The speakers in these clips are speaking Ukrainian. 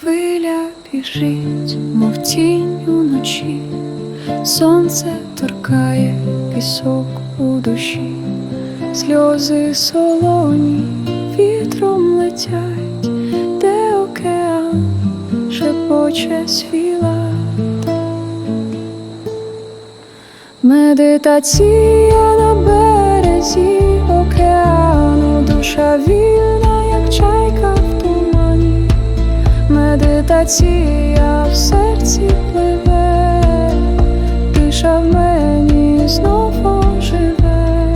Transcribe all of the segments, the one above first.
Хвиля біжить, мов тінь уночі, сонце торкає пісок у душі, сльози солоні вітром летять, де океан шепоче свіла. Медитація на березі океану, душа вільна, Медитація в серці пливе, тиша в мені знову живе.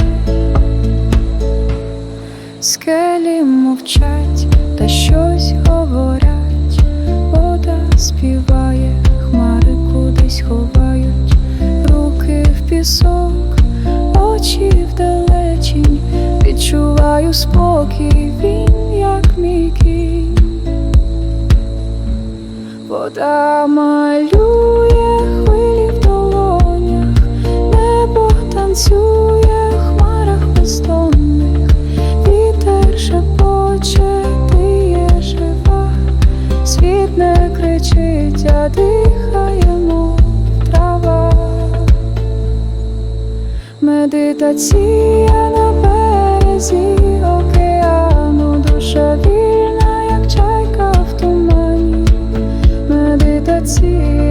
Скелі мовчать та щось говорять, вода співає, хмари кудись ховають, руки в пісок, очі вдалечінь, відчуваю спокій, він як мій кінь. Вода малює хвилі в долонях, небо танцює в хмарах бездонних, вітер шепоче, ти є жива, світ не кричить, а дихає, трава. Медитація на березі see.